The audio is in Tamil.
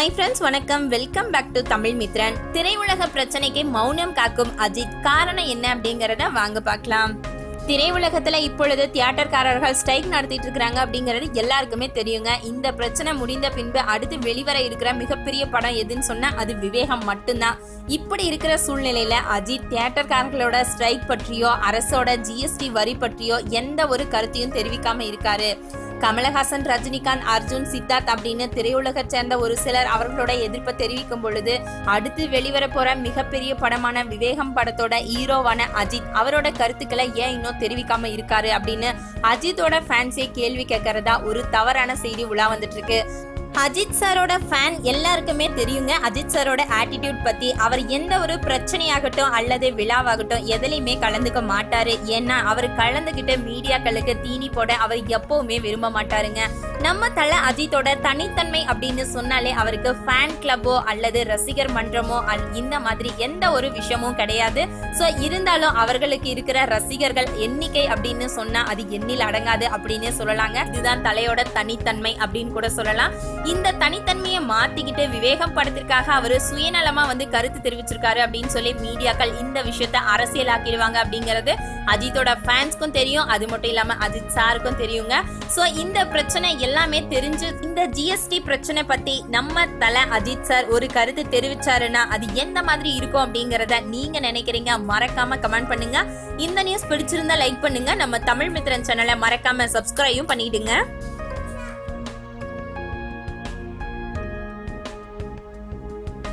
ஹாய் ஃப்ரெண்ட்ஸ் வணக்கம். Welcome back to Tamil Mithran. திரையுலக பிரச்சனைக்கு மௌனம் காக்கும் அஜித். காரணம் என்ன அப்படிங்கறத வாங்க பார்க்கலாம். திரையுலகத்துல இப்பொழுது தியேட்டர்காரர்கள் ஸ்ட்ரைக் நடத்திட்டு இருக்கிறாங்க அப்படிங்கிறது எல்லாருக்குமே தெரியுங்க. இந்த பிரச்சனை முடிந்த பின்பு அடுத்து வெளிவர இருக்கிற மிகப்பெரிய படம் எதுன்னு சொன்னா அது விவேகம் மட்டும்தான். இப்படி இருக்கிற சூழ்நிலையில அஜித் தியேட்டர்காரர்களோட ஸ்ட்ரைக் பற்றியோ அரசோட ஜிஎஸ்டி வரி பற்றியோ எந்த ஒரு கருத்தையும் தெரிவிக்காம இருக்காரு. கமலஹாசன் ரஜினிகாந்த் அர்ஜுன் சித்தார்த் அப்படின்னு திரையுலக சேர்ந்த ஒரு சிலர் அவர்களோட எதிர்ப்பை தெரிவிக்கும் பொழுது அடுத்து வெளிவர போற மிகப்பெரிய படமான விவேகம் படத்தோட ஹீரோவான அஜித் அவரோட கருத்துக்களை ஏன் இன்னும் தெரிவிக்காம இருக்காரு அப்படின்னு அஜித்தோட ஃபேன்ஸே கேள்வி கேட்கறதா ஒரு தவறான செய்தி உலா வந்துட்டு இருக்கு. அஜித் சாரோட ஃபேன் எல்லாருக்குமே தெரியுங்க. அஜித் சாரோட ஆட்டிடியூட் பத்தி அவர் எந்த ஒரு பிரச்சனையாகட்டும் அல்லது விழாவாகட்டும் எதுலையுமே கலந்துக்க மாட்டாரு. ஏன்னா அவர் கலந்துகிட்டு மீடியாக்களுக்கு தீனி போட அவர் எப்பவுமே விரும்ப மாட்டாருங்க. நம்ம தல அஜித்தோட தனித்தன்மை அப்படின்னு சொன்னாலே அவருக்கு ஃபேன் கிளப்போ அல்லது ரசிகர் மன்றமோ இந்த மாதிரி எந்த ஒரு விஷயமும் கிடையாது. சோ இருந்தாலும் அவர்களுக்கு இருக்கிற ரசிகர்கள் எண்ணிக்கை அப்படின்னு சொன்னா அது எண்ணில் அடங்காது அப்படின்னு சொல்லலாங்க. இதுதான் தலையோட தனித்தன்மை அப்படின்னு கூட சொல்லலாம். இந்த தனித்தன்மையை மாத்திக்கிட்டு விவேகம் படத்திற்காக அவரு சுயநலமா வந்து கருத்து தெரிவிச்சிருக்காரு அப்படின்னு சொல்லி மீடியாக்கள் இந்த விஷயத்த அரசியலாக்கிடுவாங்க அப்படிங்கிறது அஜித்தோட ஃபேன்ஸ்க்கும் தெரியும். அது மட்டும் இல்லாம அஜித் சாருக்கும் தெரியுங்க. சோ இந்த பிரச்சனை எல்லாமே தெரிஞ்சு இந்த ஜிஎஸ்டி பிரச்சனை பத்தி நம்ம தல அஜித் சார் ஒரு கருத்து தெரிவிச்சாருன்னா அது எந்த மாதிரி இருக்கும் அப்படிங்கறத நீங்க நினைக்கிறீங்க மறக்காம கமெண்ட் பண்ணுங்க. இந்த நியூஸ் பிடிச்சிருந்தா லைக் பண்ணுங்க. நம்ம தமிழ் மித்திரன் சேனலை மறக்காம சப்ஸ்கிரைபும் பண்ணிடுங்க.